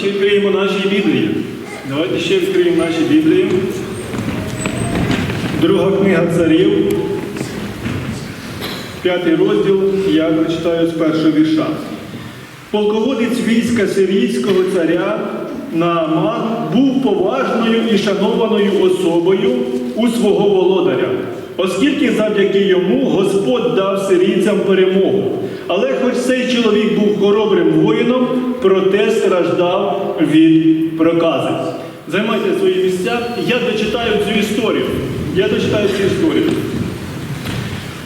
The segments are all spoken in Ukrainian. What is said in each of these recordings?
ще відкриємо наші Біблії. Давайте ще відкриємо наші Біблії. Друга книга царів, п'ятий розділ, я прочитаю з першого вірша. Полководець війська сирійського царя Нааман був поважною і шанованою особою у свого володаря, оскільки завдяки йому Господь дав сирійцям перемогу. Але хоч цей чоловік був хоробрим воїном, проте страждав від прокази. Займайте свої місця, я дочитаю цю історію. Я дочитаю цю історію.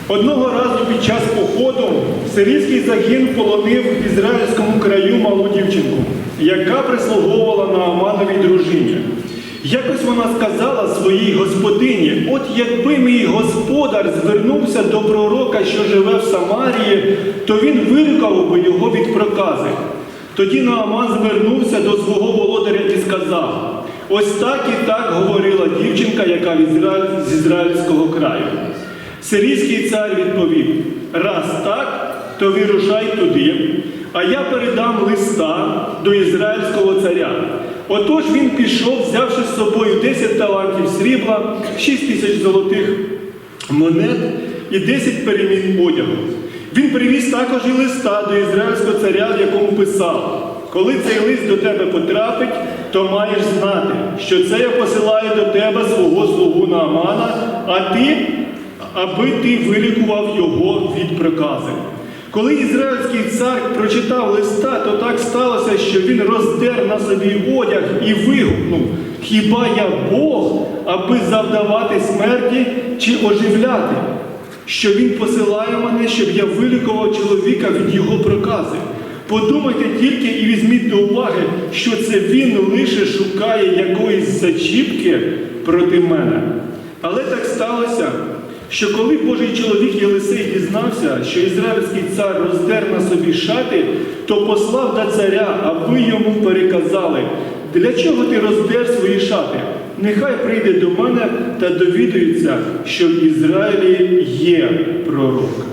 Одного разу під час походу сирійський загін полонив в ізраїльському краю малу дівчинку, яка прислуговувала Наамановій дружині. Якось вона сказала своїй господині: от якби мій господар звернувся до пророка, що живе в Самарії, то він вилікав би його від прокази. Тоді Нааман звернувся до свого володаря і сказав: ось так і так говорила дівчинка, яка з ізраїльського краю. Сирійський цар відповів: раз так, то вирушай туди, а я передам листа до ізраїльського царя. Отож він пішов, взявши з собою 10 талантів срібла, 6 тисяч золотих монет і 10 перемін одягу. Він привіз також і листа до ізраїльського царя, в якому писав: коли цей лист до тебе потрапить, то маєш знати, що це я посилаю до тебе свого слугу Наамана, а ти аби ти вилікував його від прокази. Коли ізраїльський цар прочитав листа, то так сталося, що він роздер на собі одяг і вигукнув: Хіба я Бог, аби завдавати смерті чи оживляти? Що він посилає мене, щоб я вилікував чоловіка від його прокази. Подумайте тільки і візьміть до уваги, що це він лише шукає якоїсь зачіпки проти мене. Але так сталося, що коли Божий чоловік Єлисей дізнався, що ізраїльський цар роздер на собі шати, то послав до царя, аби йому переказали, для чого ти роздер свої шати? Нехай прийде до мене та довідується, що в Ізраїлі є пророк.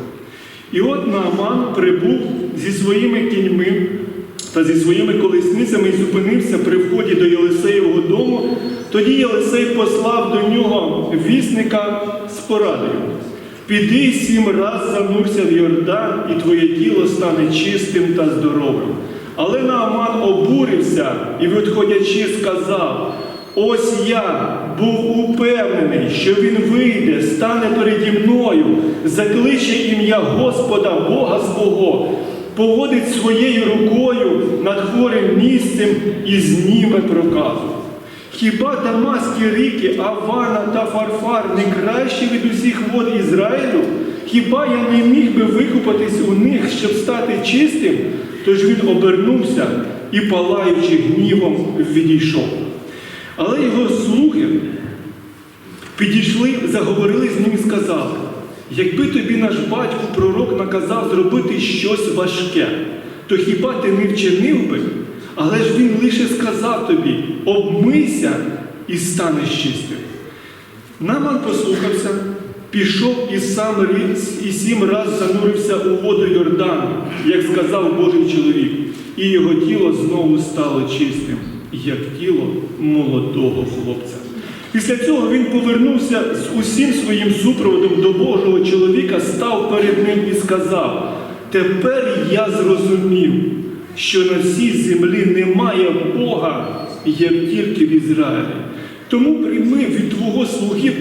І от Нааман прибув зі своїми кіньми та зі своїми колесницями і зупинився при вході до Єлисеєвого дому. Тоді Єлисей послав до нього вісника з порадою. Піди сім раз занурся в Йордан, і твоє тіло стане чистим та здоровим. Але Нааман обурився і, відходячи, сказав: Ось я був упевнений, що він вийде, стане переді мною, закличе ім'я Господа, Бога свого, поводить своєю рукою над хворим місцем і зніме проказу. Хіба Дамаські ріки, Авана та Фарфар не кращі від усіх вод Ізраїлю? Хіба я не міг би викупатись у них, щоб стати чистим? Тож він обернувся і, палаючи гнівом, відійшов. Але його слуги підійшли, заговорили з ним і сказали, якби тобі наш батько пророк наказав зробити щось важке, то хіба ти не вчинив би? Але ж він лише сказав тобі, обмийся і станеш чистим. Наман послухався, пішов і сам і сім раз занурився у воду Йордану, як сказав Божий чоловік, і його тіло знову стало чистим, як тіло молодого хлопця. Після цього він повернувся з усім своїм супроводом до Божого чоловіка, став перед ним і сказав: Тепер я зрозумів, що на всій землі немає Бога, як тільки в Ізраїлі. Тому прийми від твого слуги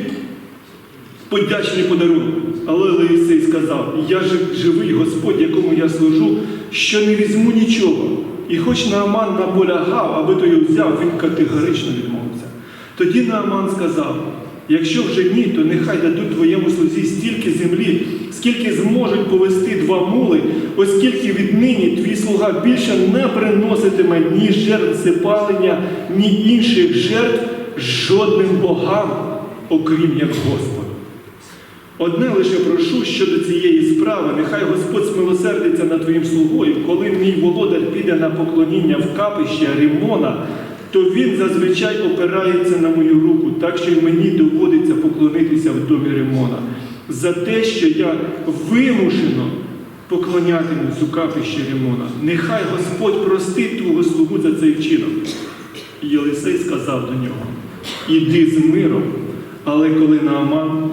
подячний подарунок. Але Елисей сказав: Я живий Господь, якому я служу, що не візьму нічого. І хоч Нааман наполягав, аби той взяв, він категорично відмовився. Тоді Нааман сказав: якщо вже ні, то нехай дадуть твоєму слузі стільки землі, скільки зможуть повести два мули, оскільки віднині твій слуга більше не приноситиме ні жертв запалення, ні інших жертв жодним богам, окрім як Господа. Одне лише прошу щодо цієї справи, нехай Господь смилосердиться над твоїм слугою, коли мій володар піде на поклоніння в капище Римона, то він зазвичай опирається на мою руку, так що й мені доводиться поклонитися в домі Римона. За те, що я вимушено поклонятимусь у капищі Римона. Нехай Господь простить твого слугу за цей вчинок. І Єлисей сказав до нього: Іди з миром, але коли Нааман,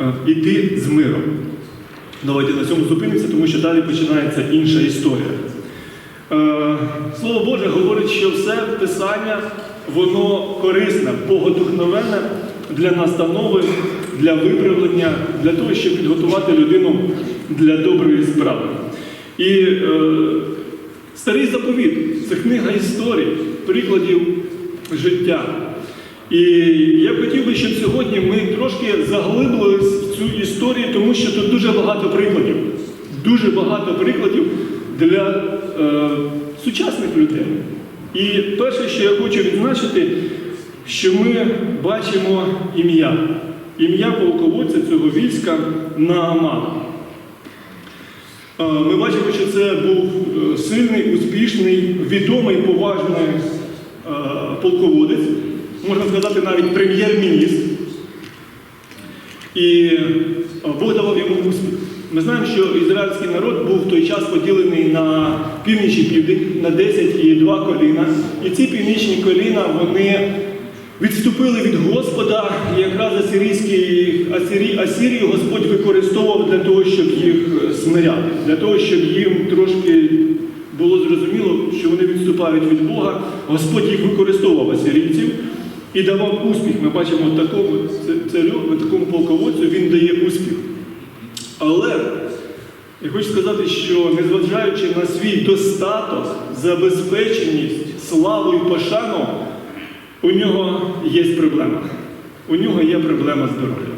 е, іди з миром. Давайте на цьому зупинимося, тому що далі починається інша історія. Е, Слово Боже говорить, що все писання, воно корисне, богодухновенне для настанови, для виправлення, для того, щоб підготувати людину для доброї справи. І е, старий заповіт це книга історій, прикладів життя. І я хотів би, щоб сьогодні ми трошки заглибились в цю історію, тому що тут дуже багато прикладів. Дуже багато прикладів для е, сучасних людей. І перше, що я хочу відзначити, що ми бачимо ім'я. Ім'я полководця цього війська Нааман. Е, Ми бачимо, що це був е, сильний, успішний, відомий, поважний е, полководець, можна сказати, навіть прем'єр-міністр. І Бог давав йому успіх. Ми знаємо, що ізраїльський народ був в той час поділений на північ і південь, на 10 і 2 коліна. І ці північні коліна вони відступили від Господа, і якраз асирійський, Асирі, Асірію Господь використовував для того, щоб їх смиряти, для того, щоб їм трошки було зрозуміло, що вони відступають від Бога. Господь їх використовував асирійців і давав успіх. Ми бачимо такому царю, такому полководцю, він дає успіх. Але я хочу сказати, що незважаючи на свій достаток, забезпеченість, славу і пошану, у нього є проблема. У нього є проблема здоров'я.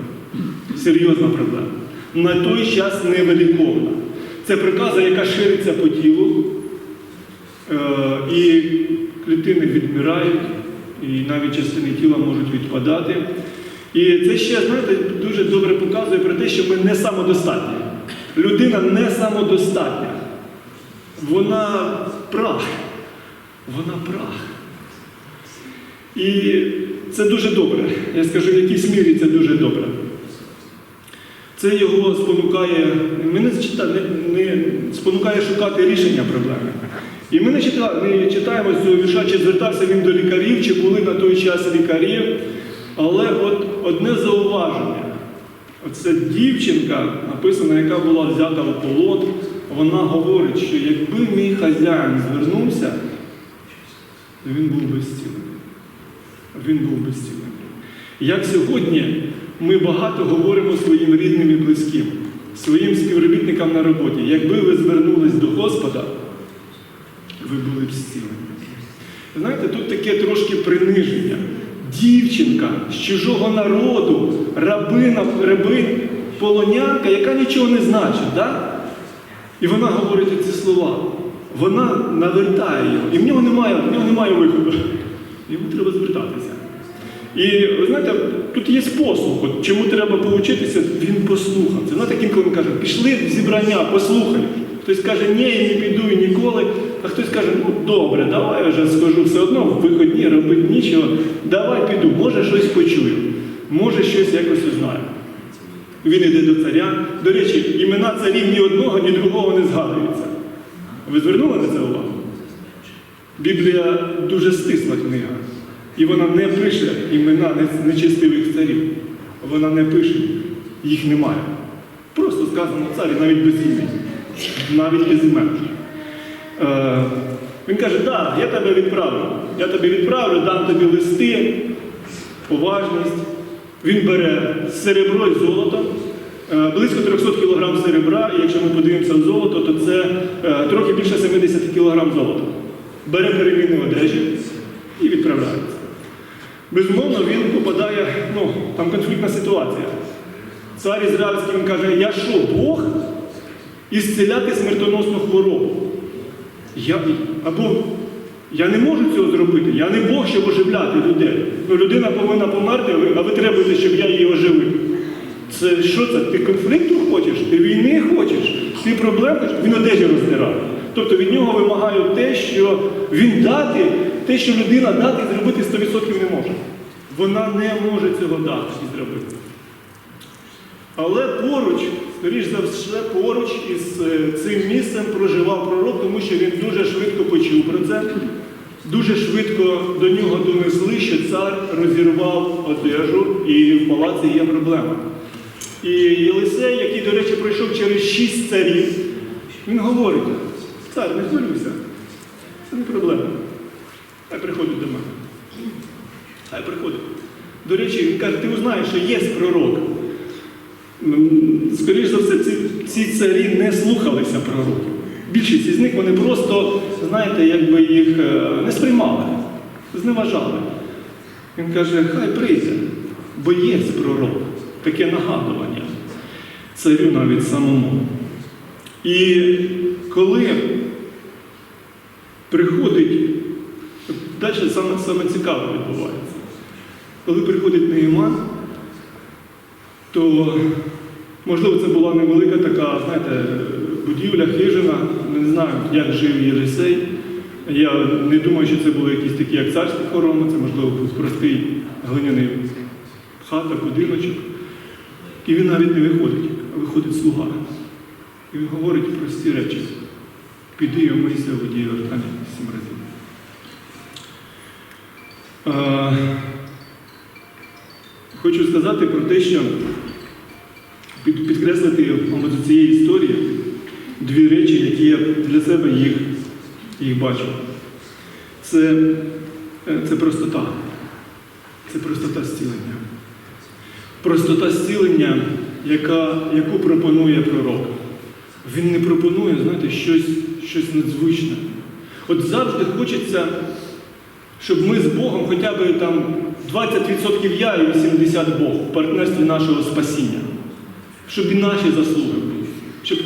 Серйозна проблема. На той час невеликовна. Це приказа, яка шириться по тілу, е, і клітини відмирають, і навіть частини тіла можуть відпадати. І це ще, знаєте, дуже добре показує про те, що ми не самодостатні. Людина не самодостатня. Вона прах. Вона прах. І це дуже добре. Я скажу, в якійсь мірі це дуже добре. Це його спонукає, ми не, не, спонукає шукати рішення проблеми. І ми не, чита, не читаємо цього вірша, чи звертався він до лікарів, чи були на той час лікарі. Але от одне зауваження. Оця дівчинка, написана, яка була взята в полон, вона говорить, що якби мій хазяїн звернувся, то він був безцінний. Він був безцінний. Як сьогодні ми багато говоримо своїм рідним і близьким, своїм співробітникам на роботі. Якби ви звернулись до Господа, ви були б зцілені. Знаєте, тут таке трошки приниження. Дівчинка з чужого народу, рабина, рабин, полонянка, яка нічого не значить. Да? І вона говорить ці слова. Вона навертає його. І в нього немає, в нього немає виходу. Йому треба звертатися. І ви знаєте, тут є послух. От чому треба поучитися, він послухав. Це знаєте, інколи він каже, пішли в зібрання, послухай. Хтось каже, ні, я не піду і ніколи. А хтось каже, ну добре, давай я вже скажу все одно, в виходні робити нічого. Давай піду, може щось почую, може щось якось узнаю. Він йде до царя. До речі, імена царів ні одного, ні другого не згадуються. Ви звернули на це увагу? Біблія дуже стисла книга. І вона не пише імена нечистивих царів. Вона не пише, їх немає. Просто сказано царі навіть без імені. Навіть без імен. Е, він каже, да, я тебе відправлю. Я тебе відправлю, дам тобі листи, поважність. Він бере серебро і золото, е, близько 300 кг серебра, і якщо ми подивимося в золото, то це е, трохи більше 70 кг золота. Бере перемінні одежі і відправляється. Безумовно, він попадає, ну, там конфліктна ситуація. Цар ізраїльський каже, я що, Бог? І смертоносну хворобу. Я, або я не можу цього зробити, я не Бог, щоб оживляти людей. Ну, людина повинна померти, а ви, требуєте, щоб я її оживив. Це що це? Ти конфлікту хочеш? Ти війни хочеш? Ти проблем хочеш? Він одежі роздирає. Тобто від нього вимагають те, що він дати, те, що людина дати зробити 100% не може. Вона не може цього дати і зробити. Але поруч скоріш за все, поруч із е, цим місцем проживав пророк, тому що він дуже швидко почув про це. Дуже швидко до нього донесли, що цар розірвав одежу і в палаці є проблема. І Єлисей, який, до речі, пройшов через шість царів, він говорить, цар, не хвилюйся, це не проблема. Хай приходить до мене. Хай приходить. До речі, він каже, ти узнаєш, що є пророк. М, Скоріш за все, ці, ці царі не слухалися пророків. Більшість із них вони просто, знаєте, якби їх е, не сприймали, зневажали. Він каже, хай прийде, бо є пророк, таке нагадування царю навіть самому. І коли приходить, далі саме, саме цікаве відбувається. Коли приходить Неїман, то можливо це була невелика така, знаєте, будівля, хижина, не знаю, як жив Єлисей. Я не думаю, що це були якісь такі, як царські хороми, це можливо був простий глиняний хата, будиночок. І він навіть не виходить, а виходить слуга. І він говорить прості речі. Піди і омийся в воді Йордані сім разів. Е, Хочу сказати про те, що підкреслити з цієї історії дві речі, які я для себе їх, їх бачу. Це, е, це простота. Це простота зцілення. Простота зцілення, яка, яку пропонує пророк. Він не пропонує, знаєте, щось, щось надзвичне. От завжди хочеться, щоб ми з Богом хоча б там 20% я і 80% Бог в партнерстві нашого спасіння. Щоб і наші заслуги були. Щоб,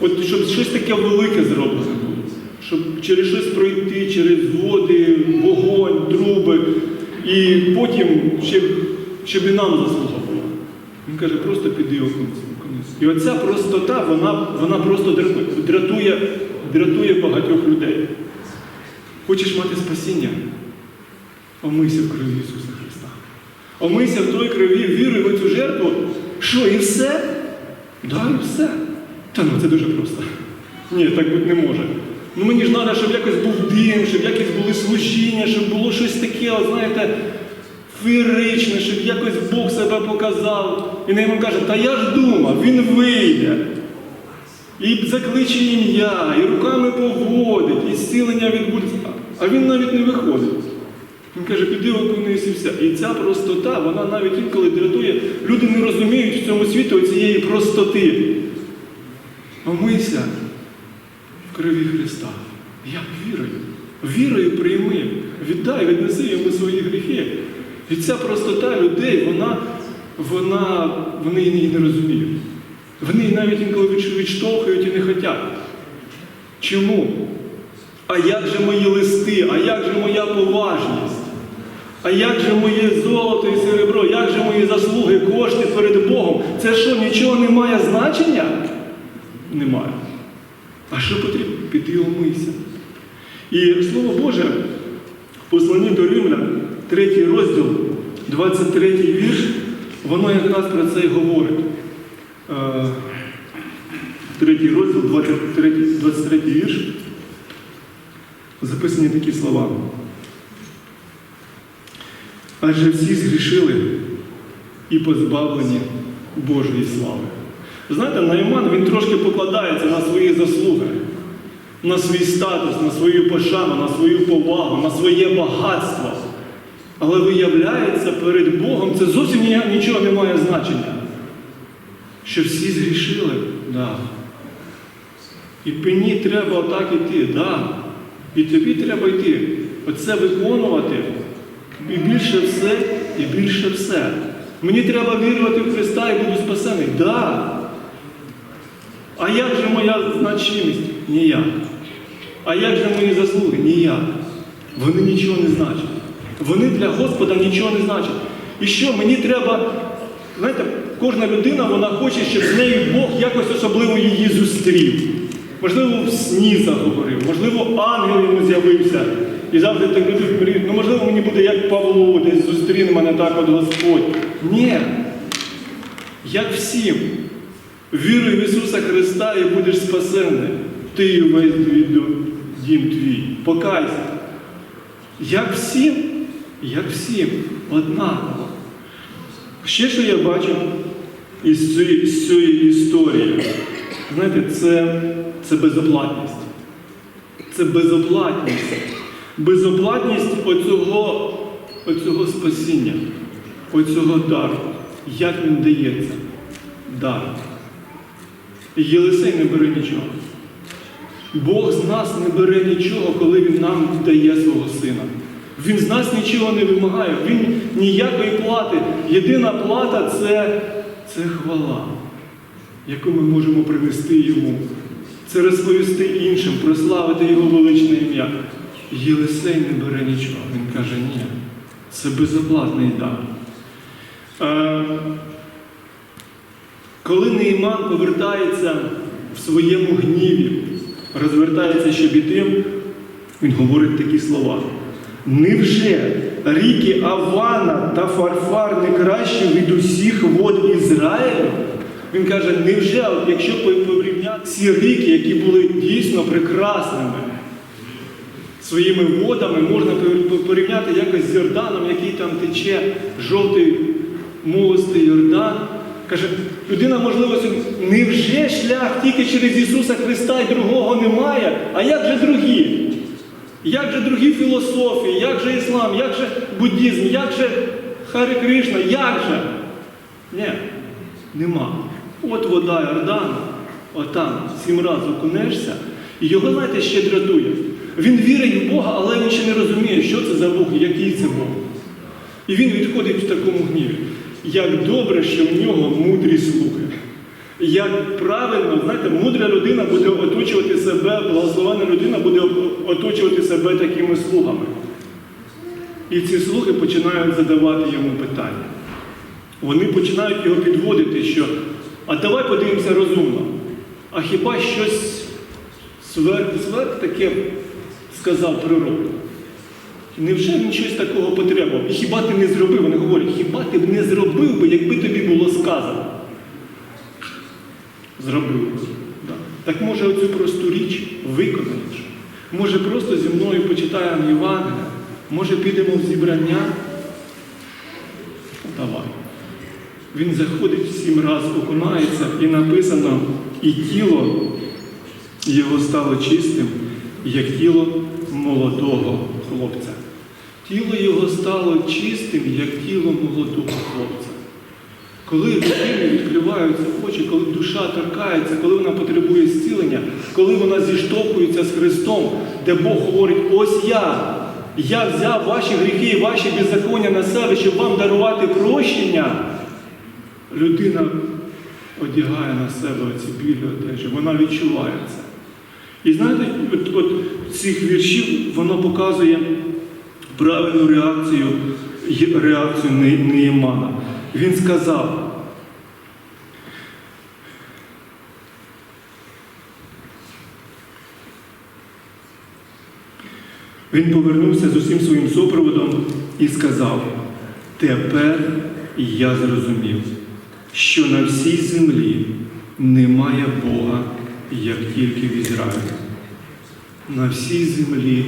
от, щоб щось таке велике зроблено було. Щоб через щось пройти, через води, вогонь, труби. І потім, щоб, щоб і нам заслуга була. Він каже, просто піди окунься. І оця простота, вона, вона просто дратує, дратує, дратує багатьох людей. Хочеш мати спасіння? Омийся в крові Ісуса Христа. Омийся в той крові, віруй в цю жертву. Що, і все? Да, і все. Та ну це дуже просто. Ні, так бути не може. Ну мені ж треба, щоб якось був дим, щоб якось були служіння, щоб було щось таке, от, знаєте, феєричне, щоб якось Бог себе показав. І Нейман каже, та я ж думав, він вийде. І закличе ім'я, і руками поводить, і зцілення відбудеться. А він навіть не виходить. Він каже, піди окунись і. І ця простота, вона навіть інколи дратує. Люди не розуміють в цьому світі цієї простоти. Омийся в крові Христа. Як вірою. Вірою прийми, віддай, віднеси йому свої гріхи. І ця простота людей, вона, вона, вони її не розуміють. Вони її навіть інколи відш- відштовхують і не хочуть. Чому? А як же мої листи? А як же моя поважність? А як же моє золото і серебро? Як же мої заслуги, кошти перед Богом? Це що, нічого не має значення? Немає. А що потрібно? Піти омийся. І Слово Боже в посланні до Римлян, третій розділ, 23 вірш, воно якраз про це й говорить. Е, Третій розділ, 23, 23 вірш. Записані такі слова. Адже всі згрішили і позбавлені Божої слави. Знаєте, Найман він трошки покладається на свої заслуги, на свій статус, на свою пошану, на свою повагу, на своє багатство. Але виявляється, перед Богом це зовсім нічого не має значення. Що всі згрішили, да. І мені треба отак іти, да. І тобі треба йти. Оце виконувати. І більше все, і більше все. Мені треба вірувати в Христа і буду спасений. Да. А як же моя значимість? Ніяк. А як же мої заслуги? Ніяк. Вони нічого не значать. Вони для Господа нічого не значать. І що мені треба, знаєте, кожна людина вона хоче, щоб з нею Бог якось особливо її зустрів. Можливо, в сні заговорив, можливо, ангел йому з'явився. І завжди так люди ну можливо, мені буде як Павло, десь зустріне мене так от Господь. Ні. Як всім. Віруй в Ісуса Христа і будеш спасений. Ти і весь дім твій. Покайся. Як всім, як всім, однаково. Ще що я бачу із цієї історії, знаєте, це, це безоплатність. Це безоплатність. Безоплатність оцього, оцього спасіння, оцього дару. Як він дається? Дар. Єлисей не бере нічого. Бог з нас не бере нічого, коли Він нам дає свого сина. Він з нас нічого не вимагає, він ніякої плати. Єдина плата це, це хвала, яку ми можемо принести йому. Це розповісти іншим, прославити його величне ім'я. Єлисей не бере нічого. Він каже, ні, це безоплатний дар. Е, коли Нейман повертається в своєму гніві, розвертається, щоб іти, він говорить такі слова. Невже ріки Авана та Фарфар не кращі від усіх вод Ізраїлю? Він каже, невже, от якщо порівняти ці ріки, які були дійсно прекрасними, своїми водами можна порівняти якось з Йорданом, який там тече жовтий молостий Йордан. Каже, людина, можливо, невже шлях тільки через Ісуса Христа і другого немає? А як же другі? Як же другі філософії, як же іслам, як же буддізм, як же Харі Кришна, як же? Ні, нема. От вода Йордану, отам сім разів окунешся, і його, знаєте, ще дратує. Він вірить в Бога, але він ще не розуміє, що це за Бог, який це Бог. І він відходить в такому гніві. Як добре, що в нього мудрі слухи. Як правильно, знаєте, мудра людина буде оточувати себе, благословена людина буде оточувати себе такими слугами. І ці слуги починають задавати йому питання. Вони починають його підводити, що а давай подивимося розумно. А хіба щось сверх, сверх таке сказав пророк? Невже він щось такого потребував? І хіба ти не зробив? Вони говорять, хіба ти б не зробив би, якби тобі було сказано? Зробив. Да. Так може оцю просту річ виконаєш? Може просто зі мною почитаємо Євангелія? Може підемо в зібрання? Давай. Він заходить сім раз, окунається, і написано, і тіло його стало чистим, як тіло молодого хлопця. Тіло його стало чистим, як тіло молодого хлопця. Коли людині відкриваються очі, коли душа торкається, коли вона потребує зцілення, коли вона зіштовхується з Христом, де Бог говорить, ось я, я взяв ваші гріхи і ваші беззаконня на себе, щоб вам дарувати прощення, людина одягає на себе ці білі одежі, вона відчуває це. І знаєте, от, от цих віршів воно показує правильну реакцію, реакцію Неємана. Він сказав, він повернувся з усім своїм супроводом і сказав, тепер я зрозумів, що на всій землі немає Бога, як тільки в Ізраїлі. На всій землі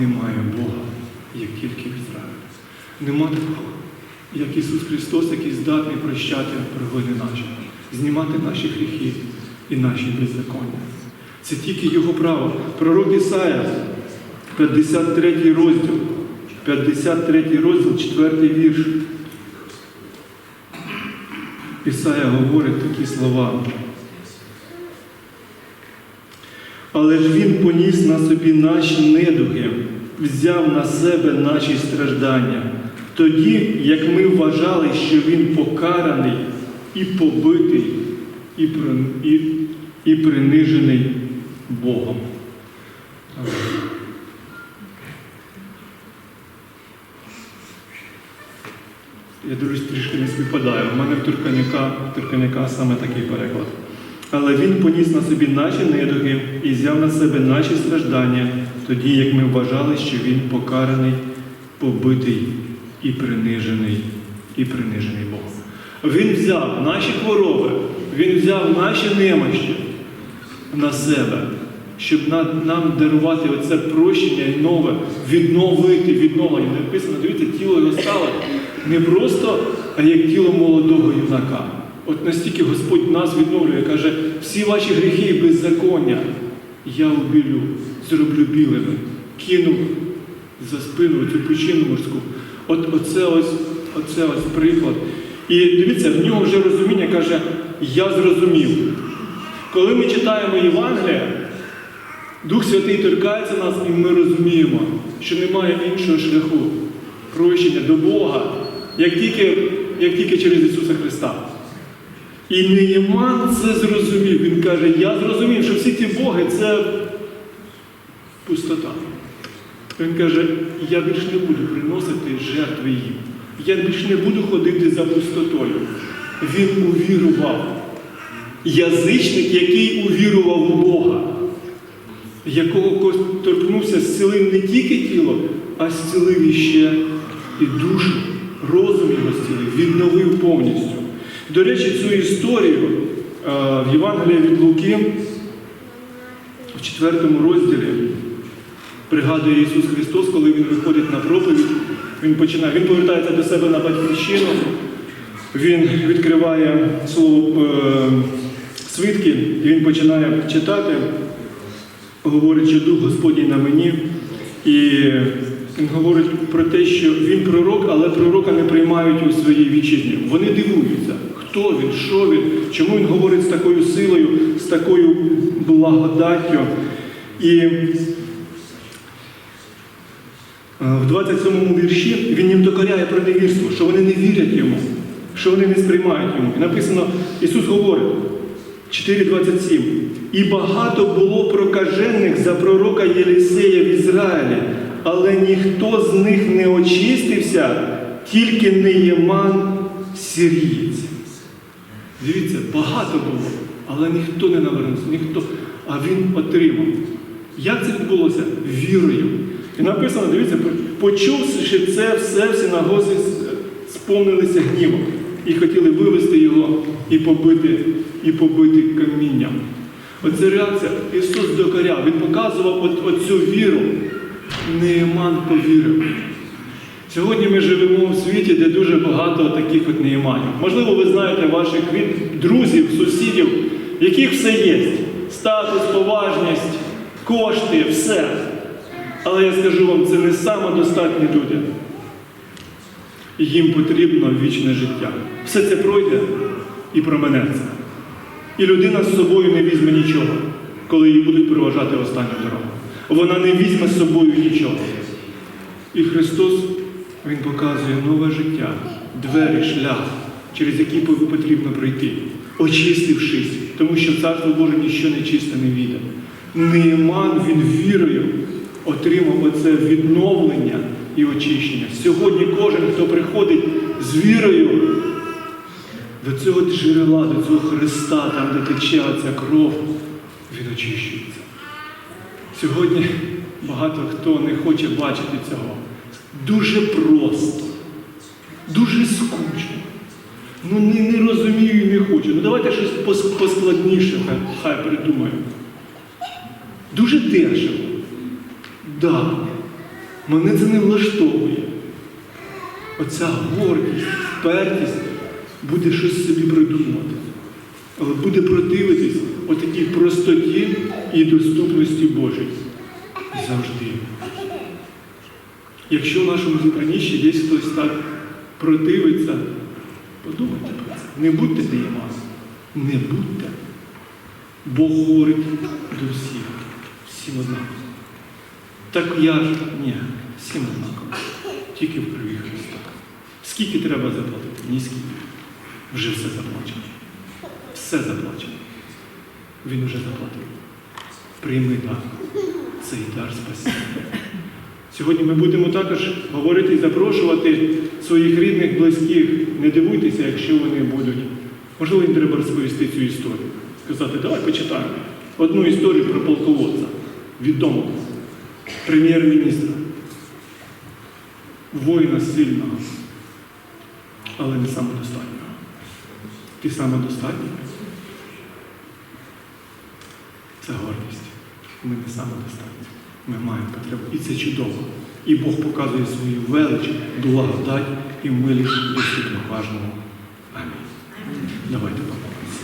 немає Бога, як тільки в Ізраїлі. Нема такого як Ісус Христос, який здатний прощати провини наші, знімати наші гріхи і наші беззаконня. Це тільки Його право. Пророк Ісая, 53 розділ, 53 розділ, 4 вірш. Ісая говорить такі слова. Але ж Він поніс на собі наші недуги, взяв на себе наші страждання. Тоді, як ми вважали, що він покараний і побитий, і, і, і принижений Богом. Я дивлюсь, трішки не співпадає. У мене в Турканяка, Турканяка саме такий переклад. Але він поніс на собі наші недуги і взяв на себе наші страждання, тоді як ми вважали, що він покараний, побитий і принижений, і принижений Богом. Він взяв наші хвороби, Він взяв наші немощі на себе, щоб нам дарувати оце прощення і нове, відновити відновлення. Написано, дивіться, тіло його стало не просто, а як тіло молодого юнака. От настільки Господь нас відновлює, каже, всі ваші гріхи і беззаконня я убілю, зроблю білими, кину за спину цю причину морську. От оце ось, оце ось приклад. І дивіться, в нього вже розуміння каже, я зрозумів. Коли ми читаємо Євангелія, Дух Святий торкається нас, і ми розуміємо, що немає іншого шляху прощення до Бога, як тільки, як тільки через Ісуса Христа. І Неєман це зрозумів. Він каже, я зрозумів, що всі ті Боги це пустота. Він каже, я більш не буду приносити жертви їм. Я більш не буду ходити за пустотою. Він увірував. Язичник, який увірував в Бога, якого торкнувся, зцілив не тільки тіло, а зцілив іще і душу, розум його зцілив, відновив повністю. До речі, цю історію е, в Євангелії від Луки в четвертому розділі пригадує Ісус Христос, коли Він виходить на проповідь, Він починає, Він повертається до себе на батьківщину, Він відкриває слово е, свитки, і Він починає читати, говорить, що Дух Господній на мені. І він говорить про те, що він пророк, але пророка не приймають у своїй вітчизні. Вони дивуються, хто він, що він, чому він говорить з такою силою, з такою благодаттю. І Е, В 27-му вірші він їм докоряє про невірство, що вони не вірять йому, що вони не сприймають йому. І написано, Ісус говорить 4.27. І багато було прокажених за пророка Єлісея в Ізраїлі, але ніхто з них не очистився, тільки Неєман сірієць. Дивіться, багато було, але ніхто не навернувся, ніхто, а він отримав. Як це відбулося? Вірою. І написано, дивіться, почувши це все в синагозі сповнилися гнівом і хотіли вивести його і побити, і побити камінням. Оце реакція. Ісус докоряв, Він показував от, оцю віру. Неєман повірив. Сьогодні ми живемо в світі, де дуже багато таких от неєманів. Можливо, ви знаєте ваших друзів, сусідів, в яких все є. Статус, поважність, кошти, все. Але я скажу вам, це не самодостатні люди. Їм потрібно вічне життя. Все це пройде і променеться. І людина з собою не візьме нічого, коли її будуть проважати останню дорогу. Вона не візьме з собою нічого. І Христос, Він показує нове життя, двері, шлях, через які потрібно пройти, очистившись, тому що Царство Боже ніщо не чисте не війде. Неєман, він вірою отримав оце відновлення і очищення. Сьогодні кожен, хто приходить з вірою до цього джерела, до цього Христа, там, де тече оця кров, він очищується. Сьогодні багато хто не хоче бачити цього. Дуже просто, дуже скучно. Ну не, не розумію і не хочу. Ну давайте щось поскладніше, хай, хай придумаємо. Дуже дешево. Да, мене це не влаштовує. Оця гордість, впертість буде щось собі придумувати. Але буде противитись отакій простоті і доступності Божій. Завжди. Якщо в нашому ще є хтось так противиться, подумайте про це. Не будьте диємами. Не будьте. Бог говорить до всіх. Всім однаково. Так я ж ні, всім однаково. Тільки в крові Христа. Скільки треба заплатити? Ні скільки. Вже все заплачено. Все заплачено. Він вже заплатив. Прийми дар. Цей дар спасіння. Сьогодні ми будемо також говорити і запрошувати своїх рідних, близьких. Не дивуйтеся, якщо вони будуть. Можливо, їм треба розповісти цю історію. Сказати, давай почитаємо. Одну історію про полководця, відомого, прем'єр-міністра, воїна сильного, але не самодостатнього. Ти самодостатній? це гордість. Ми не самодостатні. Ми маємо потребу. І це чудово. І Бог показує свою велич, благодать і милість кожному. Амінь. Давайте помолимося.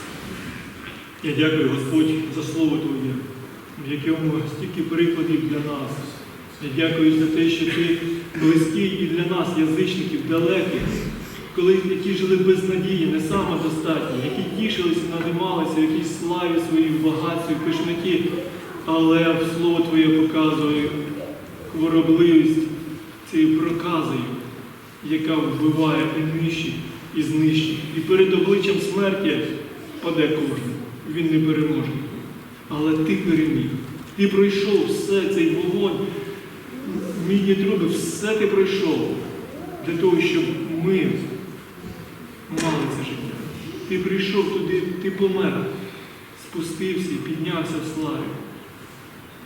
Я дякую, Господь, за слово Твоє, в якому стільки прикладів для нас. Я дякую за те, що ти близький і для нас, язичників, далеких, коли які жили без надії, не самодостатні, які тішилися, надималися в якійсь славі своїй, багатстві, в пишноті, але слово Твоє показує хворобливість цією проказою, яка вбиває і нищить, і знищить. І перед обличчям смерті паде кожен. Він не переможе. Але ти переміг. Ти пройшов все цей вогонь, мідні труби, все ти пройшов для того, щоб ми мали це життя. Ти прийшов туди, ти помер, спустився і піднявся в славі,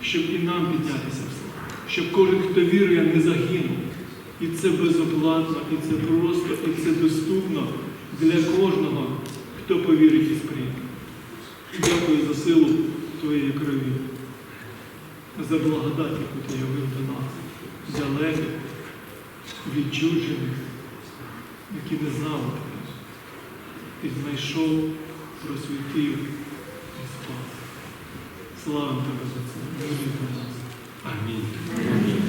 щоб і нам піднятися в славі, щоб кожен, хто вірує, не загинув. І це безоплатно, і це просто, і це доступно для кожного, хто повірить і сприйме. Дякую за силу Твоєї крові, за благодать, яку ти явив до нас, далеких, відчужених, які не знали. Ти знайшов, просвітив і спас. Слава Тебе за це. Амінь. Амінь.